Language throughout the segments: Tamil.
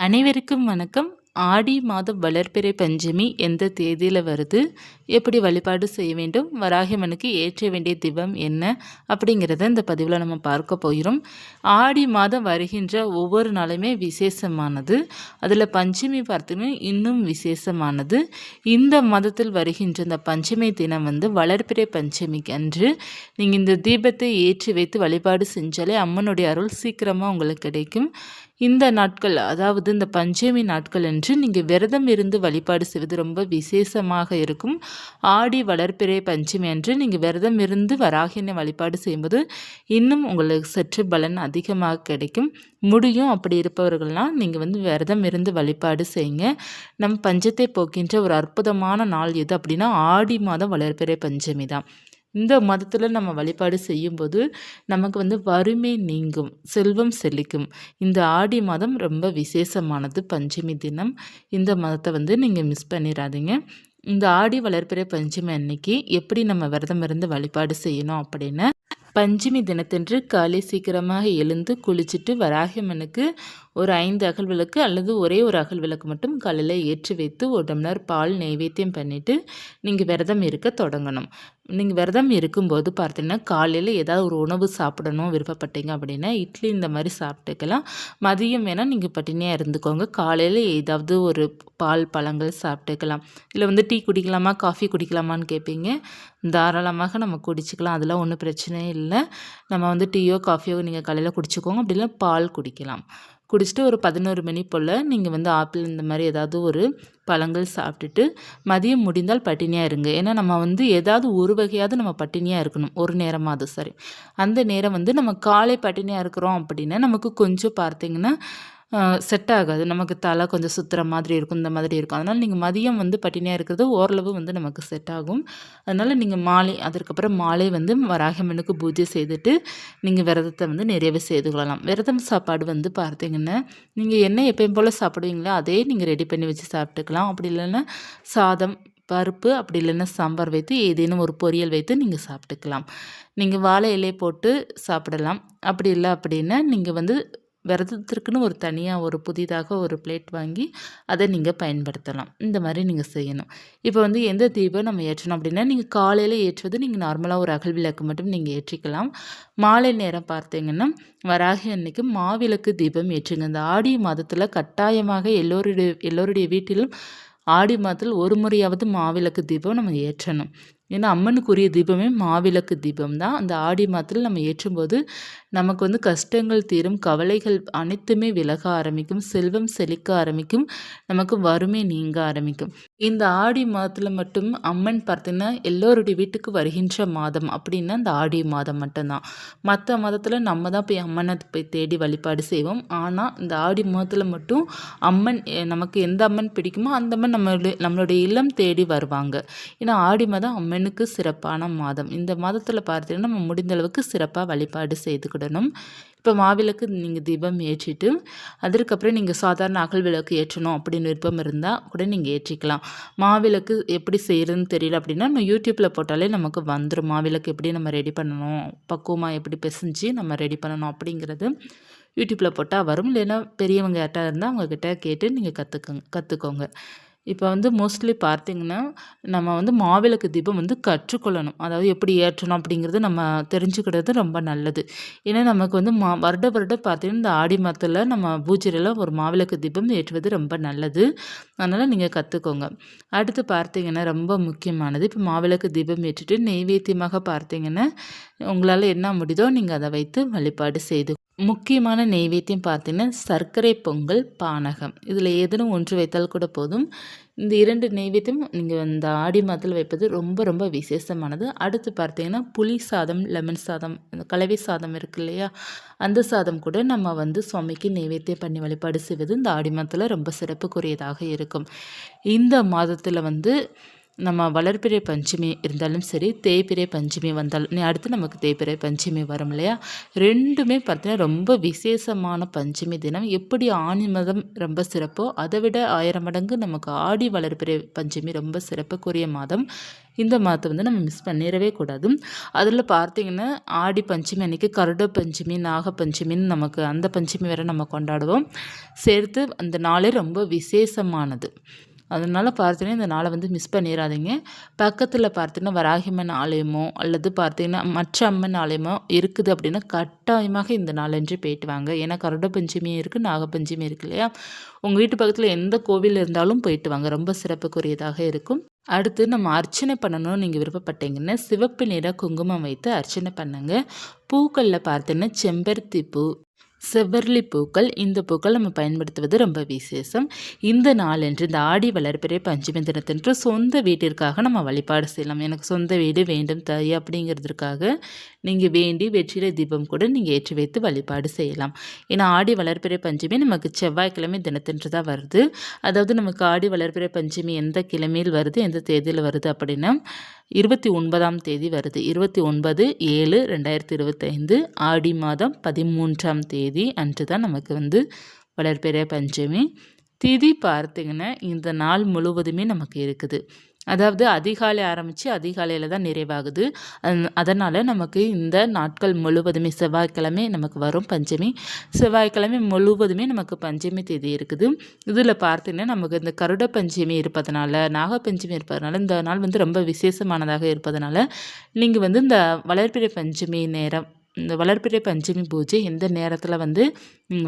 அனைவருக்கும் வணக்கம். ஆடி மாதம் வளர்பிறை பஞ்சமி எந்த தேதியில் வருது? எப்படி வழிபாடு செய்ய வேண்டும்? வராகிமனுக்கு ஏற்ற வேண்டிய திவம் என்ன? அப்படிங்கிறத இந்த பதிவில் நம்ம பார்க்க போகிறோம். ஆடி மாதம் வருகின்ற ஒவ்வொரு நாளுமே விசேஷமானது. அதில் பஞ்சமி பார்த்தீங்கன்னா இன்னும் விசேஷமானது. இந்த மதத்தில் வருகின்ற இந்த பஞ்சமி தினம் வந்து வளர்பிறை பஞ்சமிக்கு அன்று நீங்கள் இந்த தீபத்தை ஏற்றி வைத்து வழிபாடு செஞ்சாலே அம்மனுடைய அருள் சீக்கிரமாக உங்களுக்கு கிடைக்கும். இந்த நாட்கள் அதாவது இந்த பஞ்சமி நாட்கள் என்று நீங்கள் விரதம் இருந்து வழிபாடு செய்வது ரொம்ப விசேஷமாக இருக்கும். ஆடி வளர்ப்பிறை பஞ்சமி அன்று நீங்கள் விரதம் இருந்து வராகினை வழிபாடு செய்யும்போது இன்னும் உங்களுக்கு சற்று பலன் அதிகமாக கிடைக்கும். முடியும் அப்படி இருப்பவர்கள்லாம் நீங்கள் வந்து விரதம் இருந்து வழிபாடு செய்யுங்க. நம் பஞ்சத்தை போக்கின்ற ஒரு அற்புதமான நாள் எது அப்படின்னா ஆடி மாதம் வளர்ப்பிறை பஞ்சமி தான். இந்த மதத்தில் நம்ம வழிபாடு செய்யும்போது நமக்கு வந்து வறுமை நீங்கும் செல்வம் செழிக்கும். இந்த ஆடி மாதம் ரொம்ப விசேஷமானது. பஞ்சமி தினம். இந்த மதத்தை வந்து நீங்கள் மிஸ் பண்ணிடாதீங்க இந்த ஆடி வளர்ப்பிறை பஞ்சமி அன்னைக்கு எப்படி நம்ம விரதம் இருந்து வழிபாடு செய்யணும் அப்படின்னு பஞ்சமி தினத்தன்று காலை சீக்கிரமாக எழுந்து குளிச்சுட்டு வராகியம்மனுக்கு ஒரு ஐந்து அகல் விளக்கு அல்லது ஒரே ஒரு அகல் விளக்கு மட்டும் காலையில் ஏற்றி வைத்து ஒரு டம்ளர் பால் நைவேத்தியம் பண்ணிவிட்டு நீங்கள் விரதம் இருக்க தொடங்கணும். நீங்கள் விரதம் இருக்கும்போது பார்த்தீங்கன்னா காலையில் ஏதாவது ஒரு உணவு சாப்பிடணும் விருப்பப்பட்டீங்க அப்படின்னா இட்லி இந்த மாதிரி சாப்பிட்டுக்கலாம். மதியம் வேணால் நீங்கள் பட்டினியாக இருந்துக்கோங்க. காலையில் ஏதாவது ஒரு பால் பழங்கள் சாப்பிட்டுக்கலாம். இல்லை வந்து டீ குடிக்கலாமா காஃபி குடிக்கலாமான்னு கேட்பீங்க தாராளமாக நம்ம குடிச்சிக்கலாம். அதெல்லாம் ஒன்றும் பிரச்சனையே இல்லை. நம்ம வந்து டீயோ காஃபியோ நீங்கள் காலையில் குடிச்சிக்கோங்க. அப்படி இல்லை பால் குடிக்கலாம். குடிச்சிட்டு ஒரு பதினோரு மணி போல் நீங்கள் வந்து ஆப்பிள் இந்த மாதிரி ஏதாவது ஒரு பழங்கள் சாப்பிட்டுட்டு மதியம் முடிந்தால் பட்டினியாக இருங்க. ஏன்னா நம்ம வந்து ஏதாவது ஒரு வகையாவது நம்ம பட்டினியாக இருக்கணும். ஒரு நேரமாவது சரி. அந்த நேரம் வந்து நம்ம காலை பட்டினியாக இருக்கிறோம் அப்படின்னா நமக்கு கொஞ்சம் பார்த்திங்கன்னா செட் ஆகாது. நமக்கு தலை கொஞ்சம் சுற்றுற மாதிரி இருக்கும் இந்த மாதிரி இருக்கும். அதனால் நீங்கள் மதியம் வந்து பட்டினியாக இருக்கிறது ஓரளவு வந்து நமக்கு செட் ஆகும். அதனால் நீங்கள் மாலை அதற்கப்புறம் மாலை வந்து வராகமனுக்கு பூஜை செய்துட்டு நீங்கள் விரதத்தை வந்து நிறைவு செய்து கொள்ளலாம். விரதம் சாப்பாடு வந்து பார்த்தீங்கன்னா நீங்கள் என்ன எப்பயும் போல் சாப்பிடுவீங்களோ? அதே நீங்கள் ரெடி பண்ணி வச்சு சாப்பிட்டுக்கலாம். அப்படி இல்லைன்னா சாதம் பருப்பு அப்படி இல்லைன்னா சாம்பார் வைத்து ஏதேனும் ஒரு பொரியல் வைத்து நீங்கள் சாப்பிட்டுக்கலாம். நீங்கள் வாழை இலை போட்டு சாப்பிடலாம். அப்படி இல்லை அப்படின்னா நீங்கள் வந்து விரதத்திற்குன்னு ஒரு தனியாக ஒரு புதிதாக ஒரு பிளேட் வாங்கி அதை நீங்கள் பயன்படுத்தலாம். இந்த மாதிரி நீங்கள் செய்யணும். இப்போ வந்து எந்த தீபம் நம்ம ஏற்றணும் அப்படின்னா நீங்கள் காலையில் ஏற்றுவது நீங்கள் நார்மலாக ஒரு அகல் விளக்கு மட்டும் நீங்கள் ஏற்றிக்கலாம். மாலை நேரம் பார்த்தீங்கன்னா வராகி அன்னைக்கு மாவிளக்கு தீபம் ஏற்றுங்க. இந்த ஆடி மாதத்தில் கட்டாயமாக எல்லோருடைய எல்லோருடைய வீட்டிலும் ஆடி மாதத்தில் ஒரு முறையாவது மாவிளக்கு தீபம் நம்ம ஏற்றணும். ஏன்னா அம்மனுக்குரிய தீபமே மாவிளக்கு தீபம் தான் அந்த ஆடி மாதத்தில் நம்ம ஏற்றும்போது நமக்கு வந்து கஷ்டங்கள் தீரும் கவலைகள் அனைத்துமே விலக ஆரம்பிக்கும் செல்வம் செழிக்க ஆரம்பிக்கும் நமக்கு வறுமை நீங்க ஆரம்பிக்கும். இந்த ஆடி மாதத்தில் மட்டும் அம்மன் பார்த்தீங்கன்னா எல்லோருடைய வீட்டுக்கு வருகின்ற மாதம் அப்படின்னா இந்த ஆடி மாதம் மட்டும்தான். மற்ற மாதத்தில் நம்ம தான் போய் அம்மனை போய் தேடி வழிபாடு செய்வோம். ஆனால் இந்த ஆடி மாதத்தில் மட்டும் அம்மன் நமக்கு எந்த அம்மன் பிடிக்குமோ அந்த அம்மன் நம்மளுடைய நம்மளுடைய இல்லம் தேடி வருவாங்க. ஏன்னா ஆடி மாதம் அம்மன் பெண்ணுக்கு சிறப்பான மாதம். இந்த மாதத்தில் பார்த்தீங்கன்னா நம்ம முடிந்த அளவுக்கு சிறப்பாக வழிபாடு செய்துக்கிடணும். இப்போ மாவிளக்கு நீங்கள் தீபம் ஏற்றிட்டு அதற்கப்புறம் நீங்கள் சாதாரண அகல் விளக்கு ஏற்றணும் அப்படின்னு விருப்பம் இருந்தால் கூட நீங்கள் ஏற்றிக்கலாம். மாவிளக்கு எப்படி செய்கிறதுன்னு தெரியல அப்படின்னா நம்ம யூடியூப்பில் போட்டாலே நமக்கு வந்துடும் மாவிளக்கு எப்படி நம்ம ரெடி பண்ணணும் பக்குவமாக எப்படி பிசைஞ்சு நம்ம ரெடி பண்ணணும் அப்படிங்கிறது யூடியூப்பில் போட்டால் வரும். இல்லைன்னா பெரியவங்க யார்ட்டா இருந்தால் அவங்கக்கிட்ட கேட்டு நீங்கள் கற்றுக்கோங்க கற்றுக்கோங்க இப்போ வந்து மோஸ்ட்லி பார்த்திங்கன்னா நம்ம வந்து மாவிளக்கு தீபம் வந்து கற்றுக்கொள்ளணும். அதாவது எப்படி ஏற்றணும் அப்படிங்கிறது நம்ம தெரிஞ்சுக்கிறது ரொம்ப நல்லது. ஏன்னா நமக்கு வந்து மா வருட வருடம் பார்த்திங்கன்னா இந்த ஆடி மாதத்தில் நம்ம பூஜையில் ஒரு மாவிளக்கு தீபம் ஏற்றுவது ரொம்ப நல்லது. அதனால் நீங்கள் கற்றுக்கோங்க அடுத்து பார்த்திங்கன்னா ரொம்ப முக்கியமானது. இப்போ மாவிளக்கு தீபம் ஏற்றிட்டு நெய்வேத்தியமாக பார்த்திங்கன்னா உங்களால் என்ன முடியுதோ நீங்கள் அதை வைத்து வழிபாடு செய்து முக்கியமான நெய்வேத்தியம் பார்த்தீங்கன்னா சர்க்கரை பொங்கல் பானகம். இதில் ஏதேனும் ஒன்று வைத்தால் கூட போதும். இந்த இரண்டு நெய்வேத்தியம் நீங்கள் இந்த ஆடி மாதத்தில் வைப்பது ரொம்ப ரொம்ப விசேஷமானது. அடுத்து பார்த்தீங்கன்னா புளி சாதம் லெமன் சாதம் இந்த கலவை சாதம் இருக்கு இல்லையா? அந்த சாதம் கூட நம்ம வந்து சுவாமிக்கு நெய்வேத்தியம் பண்ணி வழிபாடு செய்வது இந்த ஆடி மாதத்தில் ரொம்ப சிறப்புக்குரியதாக இருக்கும். இந்த மாதத்தில் வந்து நம்ம வளர்பிறை பஞ்சமி இருந்தாலும் சரி தேய்பிறை பஞ்சமி வந்தாலும் நீ அடுத்து நமக்கு தேய்பிறை பஞ்சமி வரும் இல்லையா? ரெண்டுமே பார்த்தீங்கன்னா ரொம்ப விசேஷமான பஞ்சமி தினம். எப்படி ஆணி மதம் ரொம்ப சிறப்போ அதை விட ஆயிரம் மடங்கு நமக்கு ஆடி வளர்பிறை பஞ்சமி ரொம்ப சிறப்புக்குரிய மாதம். இந்த மாதத்தை வந்து நம்ம மிஸ் பண்ணிடவே கூடாது. அதில் பார்த்தீங்கன்னா ஆடி பஞ்சமி அன்றைக்கி கருட பஞ்சமி நாக பஞ்சமின்னு நமக்கு அந்த பஞ்சமி வேறு நம்ம கொண்டாடுவோம். சேர்த்து அந்த நாளே ரொம்ப விசேஷமானது. அதனால் பார்த்தீங்கன்னா இந்த நாளை வந்து மிஸ் பண்ணிடாதீங்க பக்கத்தில் பார்த்தீங்கன்னா வராகிமன் ஆலயமோ அல்லது பார்த்தீங்கன்னா மற்ற அம்மன் ஆலயமோ இருக்குது அப்படின்னா கட்டாயமாக இந்த நாளன்று போயிட்டு வாங்க. ஏன்னா கருட பஞ்சமியும் இருக்குது நாகப்பஞ்சமி இருக்குது இல்லையா? உங்கள் வீட்டு பக்கத்தில் எந்த கோவில் இருந்தாலும் போயிட்டு வாங்க. ரொம்ப சிறப்புக்குரியதாக இருக்கும். அடுத்து நம்ம அர்ச்சனை பண்ணணும்னு நீங்கள் விருப்பப்பட்டீங்கன்னா சிவப்பு நிற குங்குமம் வைத்து அர்ச்சனை பண்ணுங்க. பூக்களில் பார்த்தீங்கன்னா செம்பருத்தி பூ செவ்வரளி பூக்கள் இந்த பூக்கள் நம்ம பயன்படுத்துவது ரொம்ப விசேஷம். இந்த நாளன்று இந்த ஆடி வளர்ப்பிறை பஞ்சமி தினத்தன்று சொந்த வீட்டிற்காக நம்ம வழிபாடு செய்யலாம். எனக்கு சொந்த வீடு வேண்டும் தாய் அப்படிங்கிறதுக்காக நீங்கள் வேண்டி வெற்றில தீபம் கூட நீங்கள் ஏற்றி வைத்து வழிபாடு செய்யலாம். ஏன்னா ஆடி வளர்ப்பிறை பஞ்சமி நமக்கு செவ்வாய்க்கிழமை தினத்தன்று தான் வருது. அதாவது நமக்கு ஆடி வளர்ப்பிறை பஞ்சமி எந்த கிழமையில் வருது எந்த தேதியில் வருது அப்படின்னா இருபத்தி ஒன்பதாம் தேதி வருது. இருபத்தி ஒன்பது ஏழு ரெண்டாயிரத்தி இருபத்தைந்து ஆடி மாதம் பதிமூன்றாம் தேதி அன்று தான் நமக்கு வந்து வளர்பிறை பஞ்சமி. திதி பார்த்திங்கன்னா இந்த நாள் முழுவதுமே நமக்கு இருக்குது. அதாவது அதிகாலை ஆரம்பித்து அதிகாலையில் தான் நிறைவாகுது. அதனால் நமக்கு இந்த நாட்கள் முழுவதுமே செவ்வாய்க்கிழமை நமக்கு வரும் பஞ்சமி. செவ்வாய்க்கிழமை முழுவதுமே நமக்கு பஞ்சமி தேதி இருக்குது. இதில் பார்த்தீங்கன்னா நமக்கு இந்த கருட பஞ்சமி இருப்பதனால நாகப்பஞ்சமி இருப்பதனால இந்த நாள் வந்து ரொம்ப விசேஷமானதாக இருப்பதனால நீங்கள் வந்து இந்த வளர்ப்பிறை பஞ்சமி நேரம் இந்த வளர்ப்பிறை பஞ்சமி பூஜை எந்த நேரத்தில் வந்து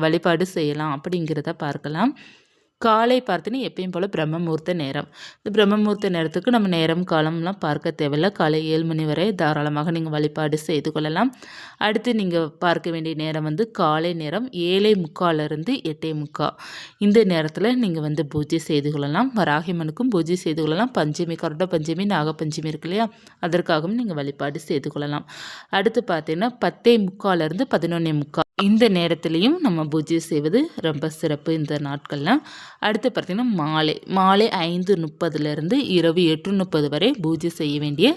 வழிபாடு செய்யலாம் அப்படிங்கிறத பார்க்கலாம். காலை பார்த்தீங்கன்னா எப்பயும் போல் பிரம்மமூர்த்த நேரம். இந்த பிரம்மமூர்த்த நேரத்துக்கு நம்ம நேரம் காலம்லாம் பார்க்க தேவையில்ல. காலை ஏழு மணி வரை தாராளமாக நீங்கள் வழிபாடு செய்து கொள்ளலாம். அடுத்து நீங்கள் பார்க்க வேண்டிய நேரம் வந்து காலை நேரம் ஏழை முக்காலிருந்து எட்டே முக்கா. இந்த நேரத்தில் நீங்கள் வந்து பூஜை செய்து கொள்ளலாம். வராகிமனுக்கும் பூஜை செய்து கொள்ளலாம். பஞ்சமி கரோட பஞ்சமி நாகப்பஞ்சமி இருக்கு இல்லையா? அதற்காகவும் நீங்கள் வழிபாடு செய்து கொள்ளலாம். அடுத்து பார்த்தீங்கன்னா பத்தே முக்காலிருந்து பதினொன்னே முக்கால் இந்த நேரத்துலையும் நம்ம பூஜை செய்வது ரொம்ப சிறப்பு இந்த நாட்கள்லாம் அடுத்து பார்த்திங்கன்னா மாலை மாலை ஐந்து முப்பதுலேருந்து இரவு எட்டு முப்பது வரை பூஜை செய்ய வேண்டிய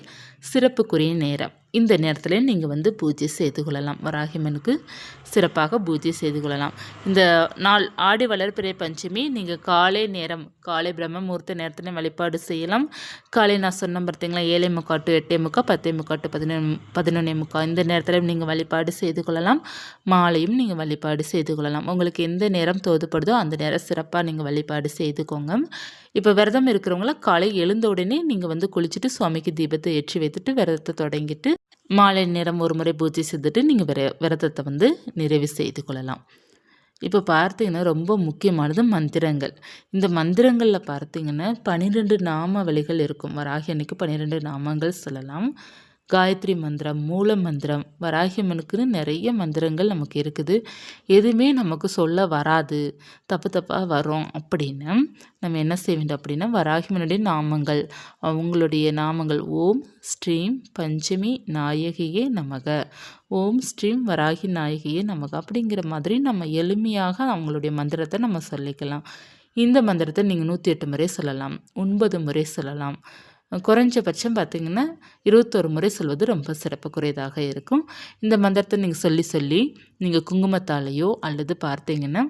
சிறப்புக்குரிய நேரம். இந்த நேரத்தில் நீங்கள் வந்து பூஜை செய்து கொள்ளலாம். வராகிமனுக்கு சிறப்பாக பூஜை செய்து கொள்ளலாம். இந்த நாள் ஆடி வளர்பிறை பஞ்சமி நீங்கள் காலை நேரம் காலை பிரம்ம முகூர்த்த நேரத்தில் வழிபாடு செய்யலாம். காலை நான் சொன்ன பார்த்தீங்களா ஏழை முக்கா டு எட்டே முக்கா பத்தே முக்கா டு பதினொன்று பதினொன்னே முக்கா இந்த நேரத்தில் நீங்கள் வழிபாடு செய்து கொள்ளலாம். மாலையும் நீங்கள் வழிபாடு செய்து கொள்ளலாம். உங்களுக்கு எந்த நேரம் தோதுப்படுதோ அந்த நேரம் சிறப்பாக நீங்கள் வழிபாடு செய்துக்கோங்க. இப்போ விரதம் இருக்கிறவங்கள காலை எழுந்த உடனே நீங்கள் வந்து குளிச்சுட்டு சுவாமிக்கு தீபத்தை ஏற்றி வைத்துட்டு விரதத்தை தொடங்கிட்டு மாலை நேரம் ஒரு முறை பூஜை செய்துட்டு நீங்கள் விர விரதத்தை வந்து நிறைவு செய்து கொள்ளலாம். இப்போ பார்த்தீங்கன்னா ரொம்ப முக்கியமானது மந்திரங்கள். இந்த மந்திரங்களில் பார்த்தீங்கன்னா பன்னிரெண்டு நாம வழிகள் இருக்கும். வராகி அன்னைக்கு பன்னிரெண்டு நாமங்கள் சொல்லலாம். காயத்ரி மந்திரம் மூல மந்திரம் வராகியம்மனுக்குன்னு நிறைய மந்திரங்கள் நமக்கு இருக்குது. எதுவுமே நமக்கு சொல்ல வராது. தப்பு தப்பாக வரும் அப்படின்னு நம்ம என்ன செய்ய வேண்டும் அப்படின்னா வராகியம்மனுடைய நாமங்கள் அவங்களுடைய நாமங்கள். ஓம் ஸ்ரீம் பஞ்சமி நாயகியே நமக. ஓம் ஸ்ரீம் வராகி நாயகியே நமக அப்படிங்கிற மாதிரி நம்ம எளிமையாக அவங்களுடைய மந்திரத்தை நம்ம சொல்லிக்கலாம். இந்த மந்திரத்தை நீங்கள் நூற்றி எட்டு முறை சொல்லலாம். ஒன்பது முறை சொல்லலாம். குறைஞ்சபட்சம் பார்த்திங்கன்னா இருபத்தொரு முறை சொல்வது ரொம்ப சிறப்புக்குரியதாக இருக்கும். இந்த மந்திரத்தை நீங்கள் சொல்லி சொல்லி நீங்கள் குங்குமத்தாலேயோ அல்லது பார்த்தீங்கன்னா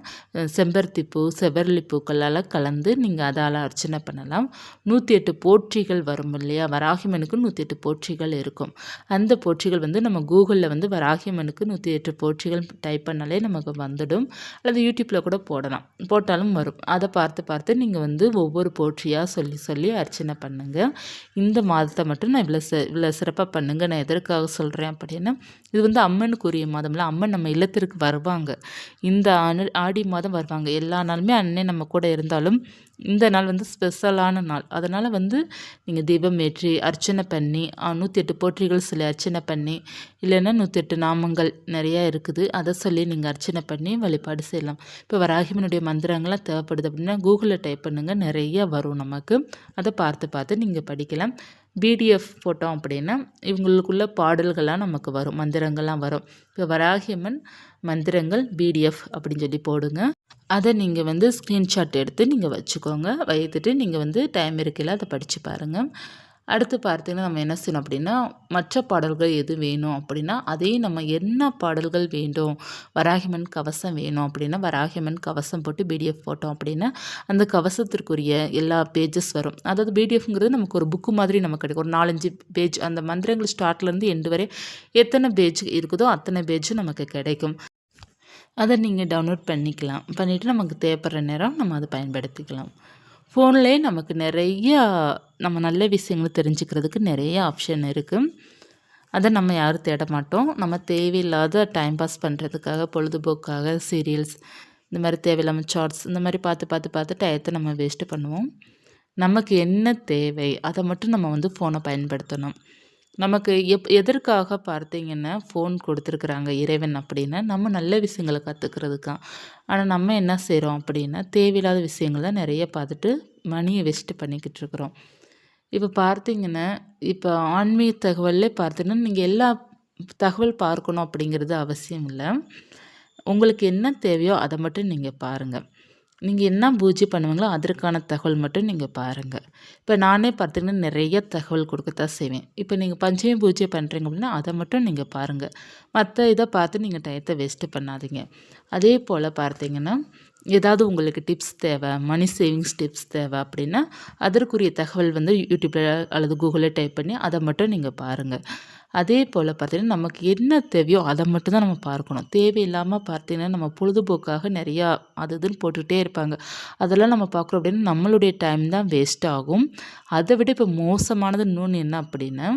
செம்பருத்தி பூ செவ்வரளி பூக்களால் கலந்து நீங்கள் அதால் அர்ச்சனை பண்ணலாம். நூற்றி எட்டு போற்றிகள் வரும் இல்லையா? வராகிமனுக்கு நூற்றி எட்டு போற்றிகள் இருக்கும். அந்த போற்றிகள் வந்து நம்ம கூகுளில் வந்து வராகிமனுக்கு நூற்றி எட்டு போற்றிகள் டைப் பண்ணாலே நமக்கு வந்துடும். அல்லது யூடியூப்பில் கூட போடலாம். போட்டாலும் வரும். அதை பார்த்து பார்த்து நீங்கள் வந்து ஒவ்வொரு போற்றியாக சொல்லி சொல்லி அர்ச்சனை பண்ணுங்கள் இந்த மாதத்தை மட்டும் நான் இவ்வளோ இவ்வளோ சிறப்பாக பண்ணுங்கள் நான் எதற்காக சொல்கிறேன் அப்படின்னா இது வந்து அம்மனுக்குரிய மாதம்ல அம்மன் நம்ம இல்லை இல்லத்திற்கு வருவாங்க. இந்த ஆடி மாதம் வருவாங்க. எல்லா நாளுமே அண்ணன் நம்ம கூட இருந்தாலும் இந்த நாள் வந்து ஸ்பெஷலான நாள். அதனால் வந்து நீங்கள் தீபம் ஏற்றி அர்ச்சனை பண்ணி நூற்றி எட்டு போற்றிகள் சொல்லி அர்ச்சனை பண்ணி இல்லைன்னா நூற்றி எட்டு நாமங்கள் நிறையா இருக்குது. அதை சொல்லி நீங்கள் அர்ச்சனை பண்ணி வழிபாடு செய்யலாம். இப்போ வராகிமனுடைய மந்திரங்கள்லாம் தேவைப்படுது அப்படின்னா கூகுளில் டைப் பண்ணுங்கள் நிறைய வரும் நமக்கு. அதை பார்த்து பார்த்து நீங்கள் படிக்கலாம். பிடிஎஃப் போட்டோம் அப்படின்னா இவங்களுக்குள்ள பாடல்கள்லாம் நமக்கு வரும் மந்திரங்கள்லாம் வரும். இப்போ வராகியம்மன் மந்திரங்கள் பிடிஎஃப் அப்படின்னு சொல்லி போடுங்க. அதை நீங்கள் வந்து ஸ்க்ரீன்ஷாட் எடுத்து நீங்கள் வச்சுக்கோங்க. வைத்துட்டு நீங்கள் வந்து டைம் இருக்கையில் அதை படித்து பாருங்கள் அடுத்து பார்த்தீங்கன்னா நம்ம என்ன செய்யணும் அப்படின்னா மற்ற பாடல்கள் எது வேணும் அப்படின்னா அதே நம்ம என்ன பாடல்கள் வேண்டும்? வராகிமன் கவசம் வேணும் அப்படின்னா வராகிமன் கவசம் போட்டு பிடிஎஃப் போட்டோம் அப்படின்னா அந்த கவசத்திற்குரிய எல்லா பேஜஸ் வரும். அதாவது பிடிஎஃப்ங்கிறது நமக்கு ஒரு புக்கு மாதிரி நமக்கு கிடைக்கும். ஒரு நாலஞ்சு பேஜ் அந்த மந்திரங்கள் ஸ்டார்ட்லேருந்து எண்டு வரை எத்தனை பேஜ் இருக்குதோ அத்தனை பேஜும் நமக்கு கிடைக்கும். அதை நீங்கள் டவுன்லோட் பண்ணிக்கலாம். பண்ணிவிட்டு நமக்கு தேவைப்படுற நேரம் நம்ம அதை பயன்படுத்திக்கலாம். ஃபோன்லேயே நமக்கு நிறையா நம்ம நல்ல விஷயங்களை தெரிஞ்சுக்கிறதுக்கு நிறைய ஆப்ஷன் இருக்குது அதை நம்ம யாரும் தேட மாட்டோம். நம்ம தேவையில்லாத டைம் பாஸ் பண்ணுறதுக்காக பொழுதுபோக்காக சீரியல்ஸ் இந்த மாதிரி தேவையில்லாமல் ஷார்ட்ஸ் இந்த மாதிரி பார்த்து பார்த்து பார்த்து டயத்தை நம்ம வேஸ்ட்டு பண்ணுவோம். நமக்கு என்ன தேவை அதை மட்டும் நம்ம வந்து ஃபோனை பயன்படுத்தணும். நமக்கு எப் எதற்காக பார்த்தீங்கன்னா ஃபோன் கொடுத்துருக்குறாங்க இறைவன் அப்படின்னா நம்ம நல்ல விஷயங்களை கற்றுக்கிறதுக்கான் ஆனால் நம்ம என்ன செய்கிறோம் அப்படின்னா தேவையில்லாத விஷயங்களை நிறைய பார்த்துட்டு மணியை வேஸ்ட்டு பண்ணிக்கிட்டு இருக்கிறோம். இப்போ பார்த்தீங்கன்னா இப்போ ஆன்மீக தகவல்லே பார்த்தீங்கன்னா நீங்கள் எல்லா தகவல் பார்க்கணும் அப்படிங்கிறது அவசியம் இல்லை. உங்களுக்கு என்ன தேவையோ அதை மட்டும் நீங்கள் பாருங்கள் நீங்கள் என்ன பூஜை பண்ணுவீங்களோ அதற்கான தகவல் மட்டும் நீங்கள் பாருங்கள் இப்போ நானே பார்த்தீங்கன்னா நிறைய தகவல் கொடுக்கத்தான் செய்வேன். இப்போ நீங்கள் பஞ்சமி பூஜை பண்ணுறீங்க அப்படின்னா அதை மட்டும் நீங்கள் பாருங்கள் மற்ற இதை பார்த்து நீங்கள் டயத்தை வேஸ்ட்டு பண்ணாதீங்க. அதே போல் பார்த்தீங்கன்னா ஏதாவது உங்களுக்கு டிப்ஸ் தேவை மணி சேவிங்ஸ் டிப்ஸ் தேவை அப்படின்னா அதற்குரிய தகவல் வந்து யூடியூப்பில் அல்லது கூகுளில் டைப் பண்ணி அதை மட்டும் நீங்கள் பாருங்கள் அதே போல் பார்த்திங்கன்னா நமக்கு என்ன தேவையோ அதை மட்டும்தான் நம்ம பார்க்கணும். தேவையில்லாமல் பார்த்தீங்கன்னா நம்ம பொழுதுபோக்காக நிறையா அது இதுன்னு போட்டுக்கிட்டே இருப்பாங்க. அதெல்லாம் நம்ம பார்க்குறோம் அப்படின்னா நம்மளுடைய டைம் தான் வேஸ்ட் ஆகும். அதை விட இப்போ மோசமானது இன்னொன்று என்ன அப்படின்னா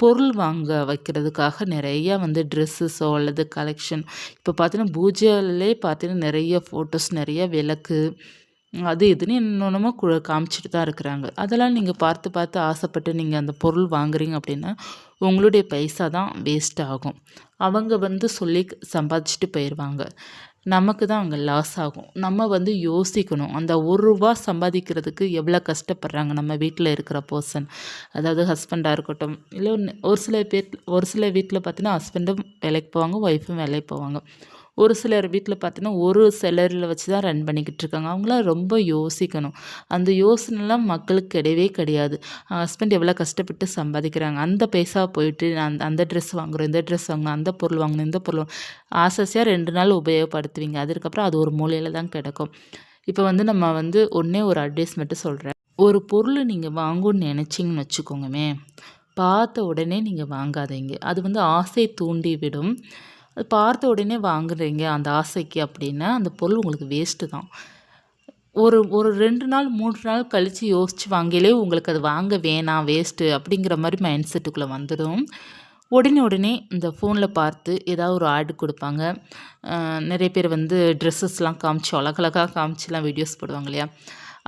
பொருள் வாங்க வைக்கிறதுக்காக நிறையா வந்து ட்ரெஸ்ஸஸோ அல்லது கலெக்ஷன் இப்போ பார்த்தீங்கன்னா பூஜையிலே பார்த்தீங்கன்னா நிறைய ஃபோட்டோஸ் நிறைய விளக்கு அது இதுன்னு என்னென்னமோ கு காமிச்சிட்டு தான் இருக்கிறாங்க. அதெல்லாம் நீங்கள் பார்த்து பார்த்து ஆசைப்பட்டு நீங்கள் அந்த பொருள் வாங்குறீங்க அப்படின்னா உங்களுடைய பைசா தான் வேஸ்ட் ஆகும். அவங்க வந்து சொல்லி சம்பாதிச்சுட்டு போயிடுவாங்க நமக்கு தான் அங்கே லாஸ் ஆகும். நம்ம வந்து யோசிக்கணும். அந்த ஒரு ரூபா சம்பாதிக்கிறதுக்கு எவ்வளோ கஷ்டப்படுறாங்க நம்ம வீட்டில் இருக்கிற பர்சன் அதாவது ஹஸ்பண்டாக இருக்கட்டும் இல்லை ஒரு சில பேர் ஒரு சில வீட்டில் பார்த்தீங்கன்னா ஹஸ்பண்டும் வேலைக்கு போவாங்க ஒய்ஃபும் வேலைக்கு போவாங்க. ஒரு சிலர் வீட்டில் பார்த்தீங்கன்னா ஒரு செலரில் வச்சு தான் ரன் பண்ணிக்கிட்டு இருக்காங்க அவங்களாம் ரொம்ப யோசிக்கணும். அந்த யோசனைலாம் மக்களுக்கு கிடையவே கிடையாது. ஹஸ்பண்ட் எவ்வளோ கஷ்டப்பட்டு சம்பாதிக்கிறாங்க. அந்த பைசா போயிட்டு அந்த அந்த ட்ரெஸ் வாங்குகிறோம் இந்த ட்ரெஸ் வாங்கணும் அந்த பொருள் வாங்கணும் இந்த பொருள் ஆசையாக ரெண்டு நாள் உபயோகப்படுத்துவீங்க. அதுக்கப்புறம் அது ஒரு மூலையில் தான் கிடக்கும். இப்போ வந்து நம்ம வந்து ஒன்றே ஒரு அட்வைஸ் மட்டும் சொல்கிறேன் ஒரு பொருள் நீங்கள் வாங்கணும்னு நினச்சிங்கன்னு வச்சுக்கோங்கமே. பார்த்த உடனே நீங்கள் வாங்காதீங்க. அது வந்து ஆசை தூண்டி விடும் அது பார்த்த உடனே வாங்குறீங்க அந்த ஆசைக்கு அப்படின்னா அந்த பொருள் உங்களுக்கு வேஸ்ட்டு தான். ஒரு ஒரு ரெண்டு நாள் மூன்று நாள் கழித்து யோசித்து வாங்கிலே உங்களுக்கு அது வாங்க வேணாம் வேஸ்ட்டு அப்படிங்கிற மாதிரி மைண்ட் செட்டுக்குள்ளே வந்துடும் உடனே உடனே இந்த ஃபோனில் பார்த்து ஏதாவது ஒரு ஆடு கொடுப்பாங்க. நிறைய பேர் வந்து ட்ரெஸ்ஸஸ்லாம் காமிச்சு அழகழகாக காமிச்சுலாம் வீடியோஸ் போடுவாங்க இல்லையா?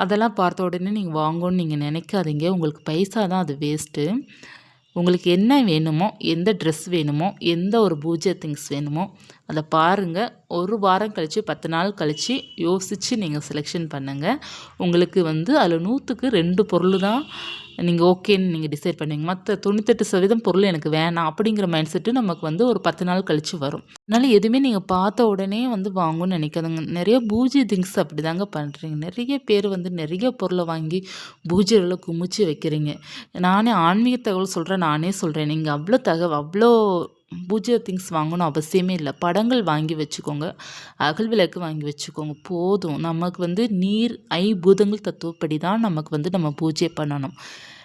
அதெல்லாம் பார்த்த உடனே நீங்கள் வாங்கணும்னு நீங்கள் நினைக்காதீங்க. உங்களுக்கு பைசா தான் அது வேஸ்ட்டு உங்களுக்கு என்ன வேணுமோ எந்த ட்ரெஸ் வேணுமோ எந்த ஒரு பூஜை திங்ஸ் வேணுமோ அதை பாருங்கள் ஒரு வாரம் கழித்து பத்து நாள் கழித்து யோசித்து நீங்கள் செலெக்ஷன் பண்ணுங்கள் உங்களுக்கு வந்து அதில் நூற்றுக்கு ரெண்டு பொருள் தான் நீங்கள் ஓகேன்னு நீங்கள் டிசைட் பண்ணுவீங்க மற்ற தொண்ணூத்தெட்டு சதவீதம் பொருள் எனக்கு வேணாம் அப்படிங்கிற மைண்ட் செட்டு நமக்கு வந்து ஒரு பத்து நாள் கழித்து வரும். அதனால் எதுவுமே நீங்கள் பார்த்த உடனே வந்து வாங்கணும்னு நினைக்காதுங்க. நிறைய பூஜை திங்ஸ் அப்படி தாங்க பண்ணுறீங்க நிறைய பேர் வந்து நிறைய பொருளை வாங்கி பூஜைகளை குமிச்சு வைக்கிறீங்க. நானே ஆன்மீக தகவல் சொல்கிறேன் நானே சொல்கிறேன் நீங்கள் அவ்வளோ தகவல் அவ்வளோ பூஜை திங்ஸ் வாங்கணும் அவசியமே இல்லை. படங்கள் வாங்கி வச்சுக்கோங்க. அகல் விளக்கு வாங்கி வச்சுக்கோங்க. போதும். நமக்கு வந்து நீர் ஐ பூதங்கள் தத்துவப்படி தான் நமக்கு வந்து நம்ம பூஜை பண்ணணும்.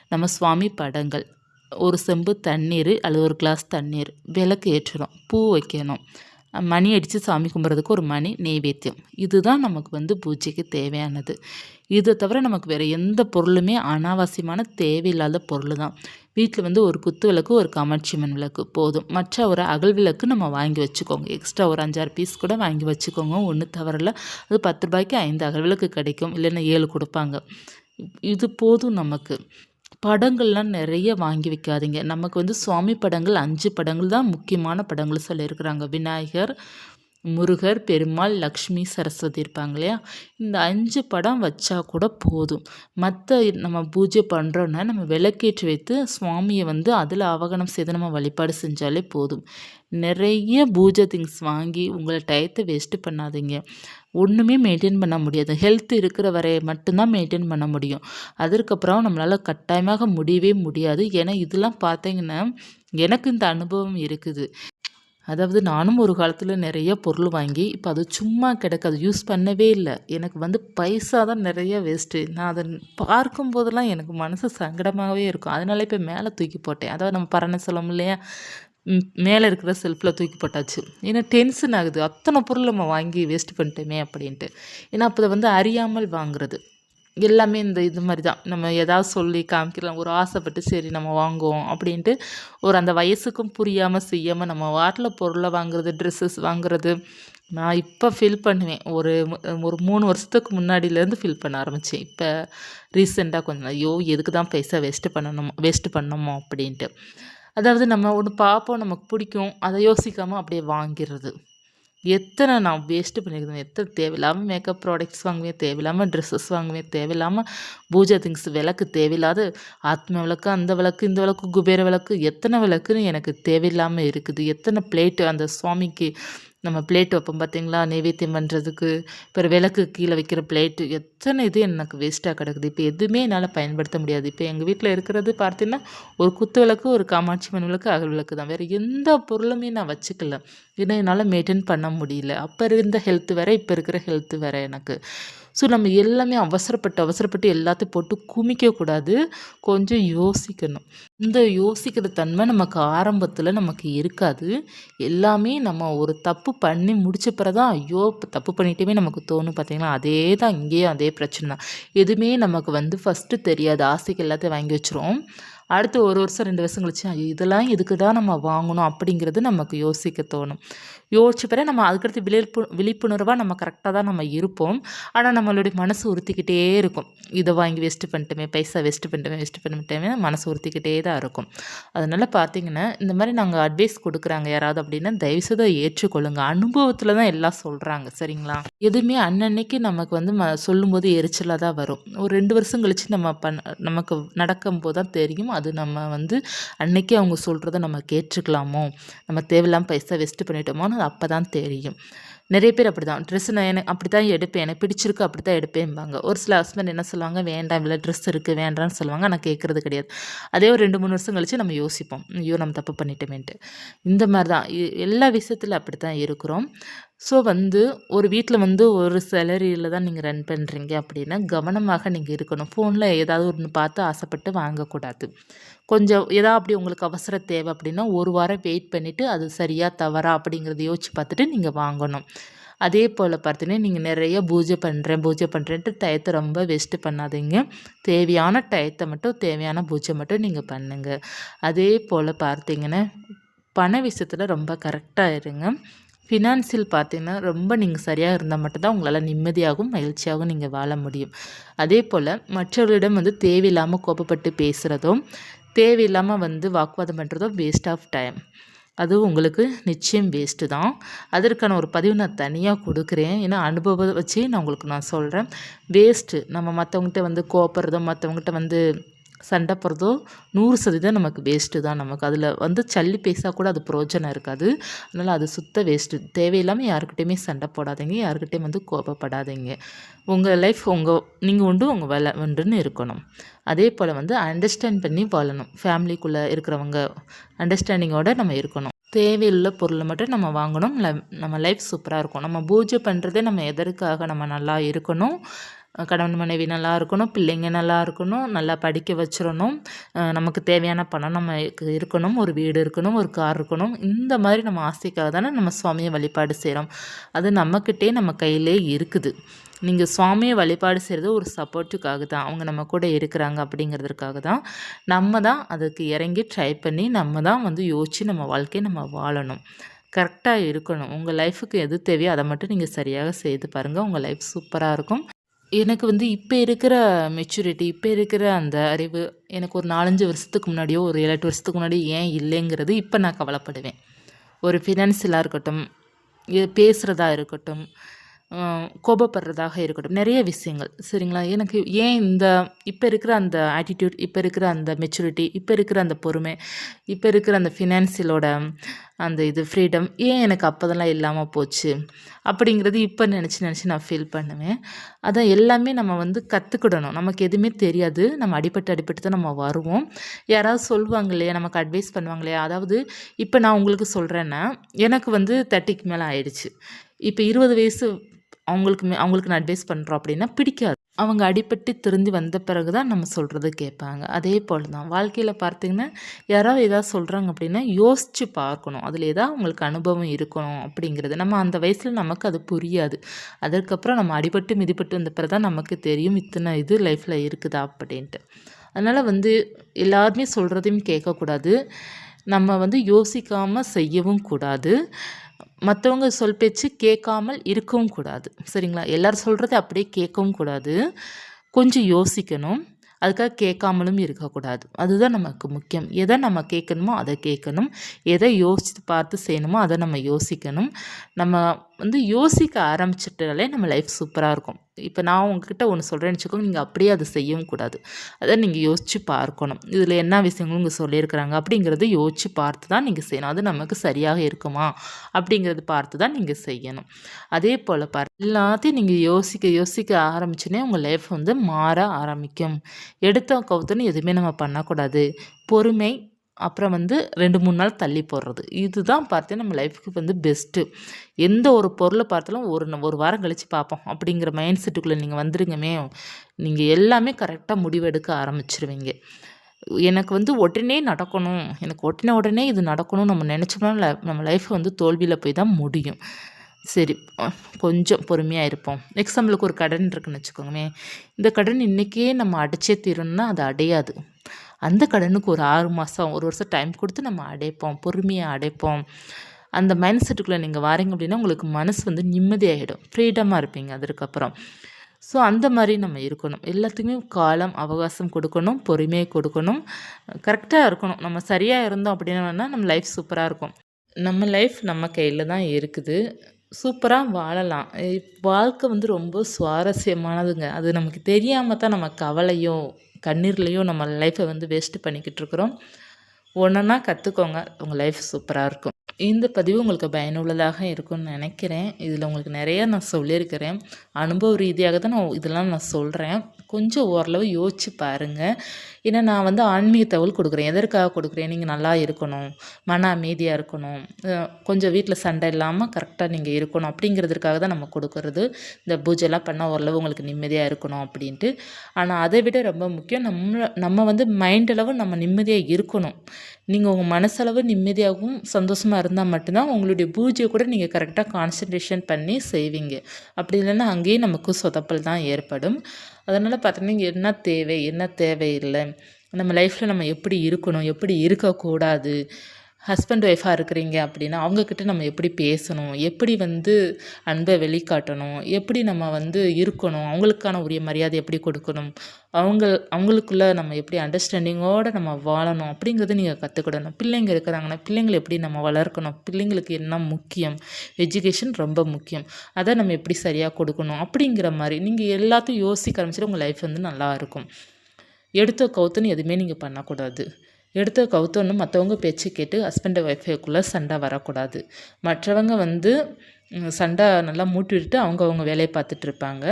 நம்ம சுவாமி படங்கள். ஒரு செம்பு தண்ணீர் அல்லது ஒரு கிளாஸ் தண்ணீர். விளக்கு ஏற்றணும். பூ வைக்கணும். மணி அடித்து சாமி கும்பிட்றதுக்கு ஒரு மணி நெய்வேத்தியம். இதுதான் நமக்கு வந்து பூஜைக்கு தேவையானது. இதை தவிர நமக்கு வேறு எந்த பொருளுமே அனாவசியமான தேவையில்லாத பொருள் தான் வீட்டில் வந்து ஒரு குத்து விளக்கு ஒரு கமர்ச்சிமன் விளக்கு போதும். மற்ற ஒரு அகல் விளக்கு நம்ம வாங்கி வச்சுக்கோங்க. எக்ஸ்ட்ரா ஒரு அஞ்சாறு பீஸ் கூட வாங்கி வச்சுக்கோங்க. ஒன்று தவறில்ல. அது பத்து ரூபாய்க்கு ஐந்து அகல் விளக்கு கிடைக்கும். இல்லைன்னா ஏழு கொடுப்பாங்க. இது போதும் நமக்கு. படங்கள்லாம் நிறைய வாங்கி வைக்காதீங்க. நமக்கு வந்து சுவாமி படங்கள் அஞ்சு படங்கள் தான் முக்கியமான படங்கள் சொல்லியிருக்கிறாங்க. விநாயகர் முருகர் பெருமாள் லக்ஷ்மி சரஸ்வதி இருப்பாங்க இல்லையா? இந்த அஞ்சு படம் வச்சா கூட போதும். மற்ற நம்ம பூஜை பண்ணுறோன்னா நம்ம விளக்கேற்றி வைத்து சுவாமியை வந்து அதில் அவகனம் செய்து நம்ம வழிபாடு செஞ்சாலே போதும். நிறைய பூஜை திங்ஸ் வாங்கி உங்களை டயத்தை வேஸ்ட்டு பண்ணாதீங்க. ஒன்றுமே மெயின்டைன் பண்ண முடியாது. ஹெல்த் இருக்கிற வரை மட்டும்தான் மெயின்டைன் பண்ண முடியும். அதற்கப்புறம் நம்மளால் கட்டாயமாக முடியவே முடியாது. ஏன்னா இதெல்லாம் பார்த்தீங்கன்னா எனக்கு இந்த அனுபவம் இருக்குது. அதாவது நானும் ஒரு காலத்தில் நிறைய பொருள் வாங்கி இப்போ அது சும்மா கிடக்காது. யூஸ் பண்ணவே இல்லை. எனக்கு வந்து பைசா தான் நிறைய வேஸ்ட்டு நான் அதை பார்க்கும் போதெல்லாம் எனக்கு மனசு சங்கடமாகவே இருக்கும். அதனால இப்போ மேலே தூக்கி போட்டேன். அதாவது நம்ம பரண சொல்லும் இல்லையா? மேலே இருக்கிற செல்ஃபில் தூக்கி போட்டாச்சு. ஏன்னா டென்ஷன் ஆகுது. அத்தனை பொருள் நம்ம வாங்கி வேஸ்ட் பண்ணிட்டோமே அப்படின்ட்டு. ஏன்னா அப்போ வந்து அறியாமல் வாங்குறது. எல்லாமே இந்த இது மாதிரி தான். நம்ம எதாவது சொல்லி காமிக்கலாம். ஒரு ஆசைப்பட்டு சரி நம்ம வாங்குவோம் அப்படின்ட்டு ஒரு அந்த வயசுக்கும் புரியாமல் செய்யாமல் நம்ம வாட்டில் பொருளை வாங்குறது ட்ரெஸ்ஸஸ் வாங்குறது நான் இப்போ ஃபில் பண்ணுவேன். ஒரு ஒரு மூணு வருஷத்துக்கு முன்னாடியிலேருந்து ஃபில் பண்ண ஆரம்பித்தேன் இப்போ ரீசெண்டாக கொஞ்சம் ஐயோ எதுக்கு தான் பைசா வேஸ்ட்டு பண்ணணும் வேஸ்ட்டு பண்ணணுமோ அப்படின்ட்டு. அதாவது நம்ம ஒன்று பார்ப்போம் நமக்கு பிடிக்கும் அதை யோசிக்காமல் அப்படியே வாங்கிடுறது எத்தனை நான் வேஸ்ட்டு பண்ணியிருக்கேன் எத்தனை தேவையில்லாமல் மேக்கப் ப்ராடக்ட்ஸ் வாங்குவேன் தேவையில்லாமல் ட்ரெஸ்ஸஸ் வாங்குவேன் தேவையில்லாமல் பூஜை திங்ஸ் விளக்கு தேவையில்லாத ஆத்ம விளக்கு அந்த விளக்கு இந்த விளக்கு குபேர விளக்கு எத்தனை விளக்குன்னு எனக்கு தேவையில்லாமல் இருக்குது. எத்தனை பிளேட்டு அந்த சுவாமிக்கு நம்ம பிளேட் வைப்போம் பார்த்தீங்களா நைவேத்தியம் பண்ணுறதுக்கு இப்போ விளக்கு கீழே வைக்கிற பிளேட்டு எத்தனை இது எனக்கு வேஸ்ட்டாக கிடக்குது. இப்போ எதுவுமே என்னால் பயன்படுத்த முடியாது. இப்போ எங்கள் வீட்டில் இருக்கிறது பார்த்தீங்கன்னா ஒரு குத்து விளக்கு ஒரு காமாட்சி மண் விளக்கு அகல் விளக்கு தான். வேறு எந்த பொருளுமே நான் வச்சுக்கல. ஏன்னா என்னால் மெயின்டைன் பண்ண முடியல. அப்போ இருந்த ஹெல்த்து வேறு இப்போ இருக்கிற ஹெல்த்து வேறு எனக்கு. ஸோ நம்ம எல்லாமே அவசரப்பட்டு அவசரப்பட்டு எல்லாத்தையும் போட்டு குமிக்கக்கூடாது. கொஞ்சம் யோசிக்கணும். இந்த யோசிக்கிற தன்மை நமக்கு ஆரம்பத்தில் நமக்கு இருக்காது. எல்லாமே நம்ம ஒரு தப்பு பண்ணி முடிச்ச பிறகு தான் ஐயோ இப்போ தப்பு பண்ணிட்டேமே நமக்கு தோணும் பார்த்தீங்களா அதே தான் இங்கேயும் அதே பிரச்சனை தான் எதுவுமே நமக்கு வந்து ஃபஸ்ட்டு தெரியாது ஆசைக்கு எல்லாத்தையும் வாங்கி வச்சுருவோம் அடுத்து ஒரு வருஷம் ரெண்டு வருஷம் கழிச்சு ஐயோ இதெல்லாம் இதுக்கு தான் நம்ம வாங்கணும் அப்படிங்கிறது நமக்கு யோசிக்க தோணும். யோசிச்ச பிறகு நம்ம அதுக்கடுத்து விழிப்பு விழிப்புணர்வாக நம்ம கரெக்டாக தான் நம்ம இருப்போம். ஆனால் நம்மளுடைய மனசு உறுத்திக்கிட்டே இருக்கும். இதை வாங்கி வேஸ்ட்டு பண்ணிட்டோமே பைசா வேஸ்ட்டு பண்ணிட்டோமே வேஸ்ட் பண்ணிட்டோமே மனசு உறுத்திக்கிட்டே தான் இருக்கும். அதனால் பார்த்தீங்கன்னா இந்த மாதிரி நாங்கள் அட்வைஸ் கொடுக்குறாங்க யாராவது அப்படின்னா தயவுசெய்து அதை ஏற்றுக்கொள்ளுங்க. அனுபவத்தில் தான் எல்லாம் சொல்கிறாங்க சரிங்களா? எதுவுமே அன்னன்னைக்கு நமக்கு வந்து ம சொல்லும்போது எரிச்சலாக தான் வரும். ஒரு ரெண்டு வருஷம் கழித்து நம்ம பண்ண நமக்கு நடக்கும்போது தான் தெரியும். அது நம்ம வந்து அன்னைக்கு அவங்க சொல்கிறத நம்ம கேட்டுக்கலாமோ? நம்ம தேவையில்லாமல் பைசா வேஸ்ட்டு பண்ணிட்டோமோன்னு அது அப்போ தான் தெரியும். நிறைய பேர் அப்படி தான் ட்ரெஸ் நான் எனக்கு அப்படி தான் எடுப்பேன். எனக்கு பிடிச்சிருக்கு அப்படி தான் எடுப்பேன்பாங்க. ஒரு சில ஹஸ்பண்ட் என்ன சொல்லுவாங்க? வேண்டாம் இல்லை ட்ரெஸ் இருக்குது வேண்டாம்னு சொல்லுவாங்க. நான் கேட்குறது கிடையாது. அதே ஒரு ரெண்டு மூணு வருஷம் கழித்து நம்ம யோசிப்போம். ஐயோ நம்ம தப்பு பண்ணிட்டோமேன்ட்டு. இந்த மாதிரி தான் எல்லா விஷயத்தில் அப்படி தான் இருக்கிறோம். ஸோ வந்து ஒரு வீட்டில் வந்து ஒரு சேலரியில் தான் நீங்கள் ரன் பண்ணுறீங்க அப்படின்னா கவனமாக நீங்கள் இருக்கணும். ஃபோனில் ஏதாவது ஒன்று பார்த்து ஆசைப்பட்டு வாங்கக்கூடாது. கொஞ்சம் ஏதாவது அப்படி உங்களுக்கு அவசர தேவை அப்படின்னா ஒரு வாரம் வெயிட் பண்ணிவிட்டு அது சரியாக தவறா அப்படிங்கிறத யோசிச்சு பார்த்துட்டு நீங்கள் வாங்கணும். அதே போல் பார்த்தீங்கன்னா நீங்கள் நிறைய பூஜை பண்ணுறேன் பூஜை பண்ணுறேன்ட்டு டயத்தை ரொம்ப வேஸ்ட்டு பண்ணாதீங்க. தேவையான டயத்தை மட்டும் தேவையான பூஜை மட்டும் நீங்கள் பண்ணுங்கள் அதே போல் பார்த்தீங்கன்னா பண விஷயத்தில் ரொம்ப கரெக்டாக இருங்க. ஃபினான்சியல் பார்த்தீங்கன்னா ரொம்ப நீங்கள் சரியாக இருந்தால் மட்டும்தான் உங்களால் நிம்மதியாகவும் மகிழ்ச்சியாகவும் நீங்கள் வாழ முடியும். அதே போல் மற்றவர்களிடம் வந்து தேவையில்லாமல் கோபப்பட்டு பேசுகிறதும் தேவையில்லாமல் வந்து வாக்குவாதம் பண்ணுறதும் வேஸ்ட் ஆஃப் டைம் அது உங்களுக்கு நிச்சயம் வேஸ்ட்டு தான். அதற்கான ஒரு பதிவு நான் தனியாக கொடுக்குறேன். ஏன்னா அனுபவம் வச்சு நான் உங்களுக்கு நான் சொல்கிறேன் வேஸ்ட்டு நம்ம மற்றவங்ககிட்ட வந்து கோப்படுறதும் மற்றவங்ககிட்ட வந்து சண்டை போடுறதோ நூறு சதவீதம் நமக்கு வேஸ்ட்டு தான் நமக்கு. அதில் வந்து சல்லி பேசா கூட அது பிரயோஜனம் இருக்காது. அதனால் அது சுத்த வேஸ்ட்டு தேவையில்லாமல் யாருக்கிட்டையுமே சண்டை போடாதீங்க. யாருக்கிட்டையும் வந்து கோபப்படாதீங்க. உங்கள் லைஃப் உங்கள் நீங்கள் உண்டு உங்கள் வேலை உண்டுன்னு இருக்கணும். அதே போல் வந்து அண்டர்ஸ்டாண்ட் பண்ணி வாழணும். ஃபேமிலிக்குள்ளே இருக்கிறவங்க அண்டர்ஸ்டாண்டிங்கோட நம்ம இருக்கணும். தேவையுள்ள பொருளை மட்டும் நம்ம வாங்கணும். நம்ம லைஃப் சூப்பராக இருக்கும். நம்ம பூஜை பண்ணுறதே நம்ம எதற்காக நம்ம நல்லா இருக்கணும்? கணவன் மனைவி நல்லா இருக்கணும் பிள்ளைங்க நல்லா இருக்கணும் நல்லா படிக்க வச்சிடணும் நமக்கு தேவையான பணம் நம்ம இருக்கணும் ஒரு வீடு இருக்கணும் ஒரு கார் இருக்கணும் இந்த மாதிரி நம்ம ஆசைக்காக தானே நம்ம சுவாமியை வழிபாடு செய்கிறோம் அது நம்மக்கிட்டே நம்ம கையிலே இருக்குது. நீங்கள் சுவாமியை வழிபாடு செய்கிறது ஒரு சப்போர்ட்டுக்காக தான். அவங்க நம்ம கூட இருக்கிறாங்க அப்படிங்கிறதுக்காக தான். நம்ம தான் அதுக்கு இறங்கி ட்ரை பண்ணி நம்ம தான் வந்து யோசித்து நம்ம வாழ்க்கையை நம்ம வாழணும். கரெக்டாக இருக்கணும். உங்கள் லைஃபுக்கு எது தேவையோ அதை மட்டும் நீங்கள் சரியாக செய்து பாருங்கள் உங்கள் லைஃப் சூப்பராக இருக்கும். எனக்கு வந்து இப்போ இருக்கிற மெச்சூரிட்டி இப்போ இருக்கிற அந்த அறிவு எனக்கு ஒரு நாலஞ்சு வருஷத்துக்கு முன்னாடியோ ஒரு ஏழு எட்டு வருஷத்துக்கு முன்னாடியோ ஏன் இல்லைங்கிறது இப்போ நான் கவலைப்படுவேன். ஒரு ஃபினான்சியலாக இருக்கட்டும் இது பேசுகிறதா இருக்கட்டும் கோபப்படுறதாக இருக்கட்டும். நிறைய விஷயங்கள் சரிங்களா? எனக்கு ஏன் இந்த இப்போ இருக்கிற அந்த ஆட்டிடியூட் இப்போ இருக்கிற அந்த மெச்சூரிட்டி இப்போ இருக்கிற அந்த பொறுமை இப்போ இருக்கிற அந்த ஃபினான்சியலோட அந்த இது ஃப்ரீடம் ஏன் எனக்கு அப்போதெல்லாம் இல்லாமல் போச்சு? அப்படிங்கிறது இப்போ நினச்சி நினச்சி நான் ஃபீல் பண்ணுவேன். அதான் எல்லாமே நம்ம வந்து கற்றுக்கிடணும் நமக்கு எதுவுமே தெரியாது. நம்ம அடிபட்டு அடிபட்டு தான் நம்ம வருவோம். யாராவது சொல்லுவாங்க இல்லையா? நமக்கு அட்வைஸ் பண்ணுவாங்க இல்லையா? அதாவது இப்போ நான் உங்களுக்கு சொல்கிறேன்னா எனக்கு வந்து தேர்ட்டிக்கு மேலே ஆயிடுச்சு. இப்போ இருபது வயசு அவங்களுக்கு மே அவங்களுக்கு நான் அட்வைஸ் பண்ணுறோம் அப்படின்னா பிடிக்காது. அவங்க அடிபட்டு திருந்தி வந்த பிறகு தான் நம்ம சொல்கிறது கேட்பாங்க. அதே போல் தான் வாழ்க்கையில் பார்த்திங்கன்னா யாராவது எதாவது சொல்கிறாங்க அப்படின்னா யோசித்து பார்க்கணும். அதில் ஏதாவது அவங்களுக்கு அனுபவம் இருக்கணும் அப்படிங்கிறது. நம்ம அந்த வயசில் நமக்கு அது புரியாது. அதற்கப்புறம் நம்ம அடிபட்டு மிதிப்பட்டு வந்த பிறகு தான் நமக்கு தெரியும் இத்தனை இது லைஃப்பில் இருக்குதா அப்படின்ட்டு. அதனால் வந்து எல்லாருமே சொல்கிறதையும் கேட்கக்கூடாது. நம்ம வந்து யோசிக்காமல் செய்யவும் கூடாது. மற்றவங்க சொல் பேச்சு கேட்காமல் இருக்கவும் கூடாது. சரிங்களா? எல்லோரும் சொல்கிறத அப்படியே கேட்கவும் கூடாது. கொஞ்சம் யோசிக்கணும். அதுக்காக கேட்காமலும் இருக்கக்கூடாது. அதுதான் நமக்கு முக்கியம். எதை நம்ம கேட்கணுமோ அதை கேட்கணும். எதை யோசித்து பார்த்து செய்யணுமோ அதை நம்ம யோசிக்கணும். நம்ம வந்து யோசிக்க ஆரம்பிச்சிட்டாலே நம்ம லைஃப் சூப்பராக இருக்கும். இப்போ நான் உங்ககிட்ட ஒன்று சொல்கிறேன்னு வச்சுக்கோங்க நீங்கள் அப்படியே அதை செய்யவும் கூடாது. அதை நீங்கள் யோசித்து பார்க்கணும். இதில் என்ன விஷயங்களும் இங்கே சொல்லியிருக்கிறாங்க அப்படிங்கிறத யோசித்து பார்த்து தான் நீங்கள் செய்யணும். அது நமக்கு சரியாக இருக்குமா அப்படிங்கிறது பார்த்து தான் நீங்கள் செய்யணும். அதே போல் பார் எல்லாத்தையும் நீங்கள் யோசிக்க யோசிக்க ஆரம்பிச்சுனே உங்கள் லைஃப் வந்து மாற ஆரம்பிக்கும். எடுத்த கவுத்துன்னு எதுவுமே நம்ம பண்ணக்கூடாது. பொறுமை அப்புறம் வந்து ரெண்டு மூணு நாள் தள்ளி போடுறது. இதுதான் பார்த்து நம்ம லைஃபுக்கு வந்து பெஸ்ட்டு எந்த ஒரு பொருளை பார்த்தாலும் ஒரு ஒரு வாரம் கழித்து பார்ப்போம். அப்படிங்கிற மைண்ட் செட்டுக்குள்ளே நீங்கள் வந்துருங்கமே. நீங்கள் எல்லாமே கரெக்டாக முடிவெடுக்க ஆரம்பிச்சிருவீங்க. எனக்கு வந்து உடனே நடக்கணும். எனக்கு உடனே உடனே இது நடக்கணும்னு நம்ம நினச்சோம்னா நம்ம லைஃப் வந்து தோல்வியில் போய் தான் முடியும். சரி கொஞ்சம் பொறுமையாக இருப்போம். எக்ஸாம்பிளுக்கு ஒரு கடன் இருக்குன்னு வச்சுக்கோங்களேன். இந்த கடன் இன்றைக்கே நம்ம அடைச்சே தீரணும்னா அது அடையாது. அந்த கடனுக்கு ஒரு ஆறு மாதம் ஒரு வருஷம் டைம் கொடுத்து நம்ம அடைப்போம் பொறுமையாக அடைப்போம். அந்த மைண்ட் செட்டுக்குள்ளே நீங்கள் வாரீங்க அப்படின்னா உங்களுக்கு மனசு வந்து நிம்மதியாகிடும் ஃப்ரீடமாக இருப்பீங்க அதற்கப்புறம். ஸோ அந்த மாதிரி நம்ம இருக்கணும். எல்லாத்துக்குமே காலம் அவகாசம் கொடுக்கணும் பொறுமையை கொடுக்கணும். கரெக்டாக இருக்கணும். நம்ம சரியாக இருந்தோம் அப்படின்னா நம்ம லைஃப் சூப்பராக இருக்கும். நம்ம லைஃப் நம்ம கையில் தான் இருக்குது. சூப்பராக வாழலாம். வாழ்க்கை வந்து ரொம்ப சுவாரஸ்யமானதுங்க. அது நமக்கு தெரியாமல் தான் நம்ம கவலையும் கண்ணீர்லேயும் நம்ம லைஃப்பை வந்து வேஸ்ட் பண்ணிக்கிட்டு இருக்கிறோம் ஒன்றுனா கற்றுக்கோங்க உங்கள் லைஃப் சூப்பராக இருக்கும். இந்த பதிவு உங்களுக்கு பயனுள்ளதாக இருக்கும்னு நினைக்கிறேன். இதில் உங்களுக்கு நிறைய நான் சொல்லியிருக்கிறேன். அனுபவ ரீதியாக தான் நான் இதெல்லாம் நான் சொல்கிறேன் கொஞ்சம் ஓரளவு யோசிச்சு பாருங்கள் ஏன்னா நான் வந்து ஆன்மீக தகவல் கொடுக்குறேன். எதற்காக கொடுக்குறேன்? நீங்கள் நல்லா இருக்கணும். மன அமைதியாக இருக்கணும். கொஞ்சம் வீட்டில் சண்டை இல்லாமல் கரெக்டாக நீங்கள் இருக்கணும். அப்படிங்கிறதுக்காக தான் நம்ம கொடுக்குறது. இந்த பூஜைலாம் பண்ணால் ஓரளவு உங்களுக்கு நிம்மதியாக இருக்கணும் அப்படின்ட்டு. ஆனால் அதை விட ரொம்ப முக்கியம் நம்ம நம்ம வந்து மைண்ட் அளவு நம்ம நிம்மதியாக இருக்கணும். நீங்கள் உங்கள் மனசளவு நிம்மதியாகவும் சந்தோஷமாக இருந்தால் மட்டும்தான் உங்களுடைய பூஜையை கூட நீங்கள் கரெக்டாக கான்சன்ட்ரேஷன் பண்ணி செய்வீங்க. அப்படி இல்லைன்னா அங்கேயும் நமக்கு சொதப்பல் தான் ஏற்படும். அதனால் பார்த்தீங்கன்னா என்ன தேவை என்ன தேவையில்லை? நம்ம லைஃப்பில் நம்ம எப்படி இருக்கணும் எப்படி இருக்கக்கூடாது? ஹஸ்பண்ட் ஒய்ஃபாக இருக்கிறீங்க அப்படின்னா அவங்கக்கிட்ட நம்ம எப்படி பேசணும்? எப்படி வந்து அன்பை வெளிக்காட்டணும்? எப்படி நம்ம வந்து இருக்கணும்? அவங்களுக்கான உரிய மரியாதை எப்படி கொடுக்கணும்? அவங்க அவங்களுக்குள்ள நம்ம எப்படி அண்டர்ஸ்டாண்டிங்கோடு நம்ம வாழணும்? அப்படிங்கிறத நீங்கள் கற்றுக்கிடணும் பிள்ளைங்க இருக்கிறாங்கன்னா பிள்ளைங்களை எப்படி நம்ம வளர்க்கணும்? பிள்ளைங்களுக்கு என்ன முக்கியம்? எஜுகேஷன் ரொம்ப முக்கியம். அதை நம்ம எப்படி சரியாக கொடுக்கணும்? அப்படிங்கிற மாதிரி நீங்கள் எல்லாத்தையும் யோசிக்க ஆரம்பிச்சிட்டு உங்கள் லைஃப் வந்து நல்லா இருக்கும். எடுத்த கவுத்துன்னு எதுவுமே நீங்கள் பண்ணக்கூடாது. எடுத்த கவுத்தோன்னு மற்றவங்க பேச்சு கேட்டு ஹஸ்பண்ட் ஒய்ஃபைக்குள்ளே சண்டை வரக்கூடாது. மற்றவங்க வந்து சண்டை நல்லா மூட்டி விட்டுட்டு அவங்க அவங்க வேலையை பார்த்துட்டு இருப்பாங்க.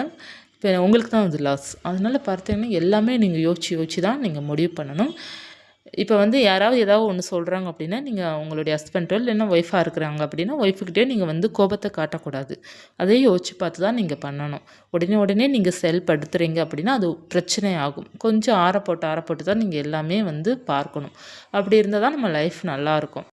இப்போ உங்களுக்கு தான் அது லாஸ் அதனால் பார்த்தீங்கன்னா எல்லாமே நீங்கள் யோசிச்சு யோசிச்சு தான் நீங்கள் முடிவு பண்ணணும். இப்போ வந்து யாராவது ஏதாவது ஒன்று சொல்கிறாங்க அப்படின்னா நீங்கள் உங்களுடைய ஹஸ்பண்டோ இல்லைன்னா ஒய்ஃபாக இருக்கிறாங்க அப்படின்னா ஒய்ஃபுக்கிட்டே நீங்கள் வந்து கோபத்தை காட்டக்கூடாது. அதையும் யோசிச்சு பார்த்து தான் நீங்கள் பண்ணணும். உடனே உடனே நீங்கள் செயல்படுத்துகிறீங்க அப்படின்னா அது பிரச்சனை ஆகும். கொஞ்சம் ஆற போட்டால் ஆற போட்டு தான் நீங்கள் எல்லாமே வந்து பார்க்கணும். அப்படி இருந்தால் தான் நம்ம லைஃப் நல்லாயிருக்கும்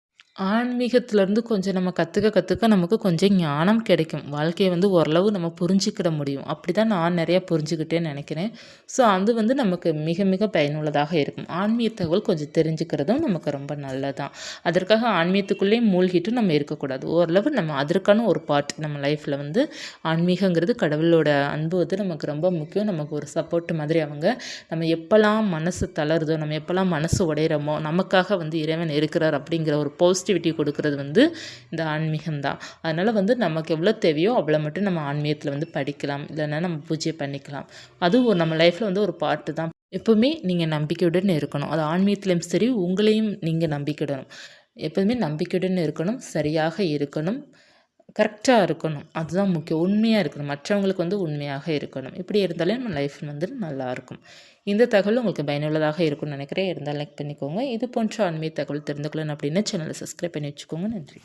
ஆன்மீகத்திலேருந்து கொஞ்சம் நம்ம கற்றுக்க கற்றுக்க நமக்கு கொஞ்சம் ஞானம் கிடைக்கும். வாழ்க்கையை வந்து ஓரளவு நம்ம புரிஞ்சுக்கிட முடியும். அப்படி தான் நான் நிறையா புரிஞ்சுக்கிட்டேன்னு நினைக்கிறேன். ஸோ அது வந்து நமக்கு மிக மிக பயனுள்ளதாக இருக்கும். ஆன்மீக தகவல் கொஞ்சம் தெரிஞ்சுக்கிறதும் நமக்கு ரொம்ப நல்லதான் அதற்காக ஆன்மீகத்துக்குள்ளேயே மூழ்கிட்டு நம்ம இருக்கக்கூடாது. ஓரளவு நம்ம அதற்கான ஒரு பார்ட் நம்ம லைஃப்பில் வந்து ஆன்மீகங்கிறது கடவுளோட அன்பு வந்து நமக்கு ரொம்ப முக்கியம். நமக்கு ஒரு சப்போர்ட் மாதிரி அவங்க நம்ம எப்போல்லாம் மனசு தளருதோ நம்ம எப்போல்லாம் மனசு உடையிறோமோ நமக்காக வந்து இறைவன் இருக்கிறார் அப்படிங்கிற ஒரு பாசிட்டிவ் பாசிட்டிவிட்டி கொடுக்கறது வந்து இந்த ஆன்மீகம் தான் அதனால் வந்து நமக்கு எவ்வளோ தேவையோ அவ்வளோ மட்டும் நம்ம ஆன்மீகத்தில் வந்து படிக்கலாம். இல்லைன்னா நம்ம பூஜை பண்ணிக்கலாம். அதுவும் ஒரு நம்ம லைஃப்பில் வந்து ஒரு பாட்டு தான். எப்போவுமே நீங்கள் நம்பிக்கையுடன் இருக்கணும். அது ஆன்மீகத்துலேயும் சரி உங்களையும் நீங்கள் நம்பிக்கையிடணும் எப்போதுமே நம்பிக்கையுடன் இருக்கணும் சரியாக இருக்கணும் கரெக்டாக இருக்கணும். அதுதான் முக்கியம். உண்மையாக இருக்கணும். மற்றவங்களுக்கு வந்து உண்மையாக இருக்கணும். இப்படி இருந்தாலே நம்ம லைஃப் வந்து நல்லாயிருக்கும் இந்த தகவல் உங்களுக்கு பயனுள்ளதாக இருக்கும்னு நினைக்கிறேன். இருந்தால் லைக் பண்ணிக்கோங்க. இது போன்ற ஆன்மீக தகவல் தெரிந்துக்கொள்ளணும் அப்படின்னு சேனலை சப்ஸ்கிரைப் பண்ணி வச்சுக்கோங்க. நன்றி.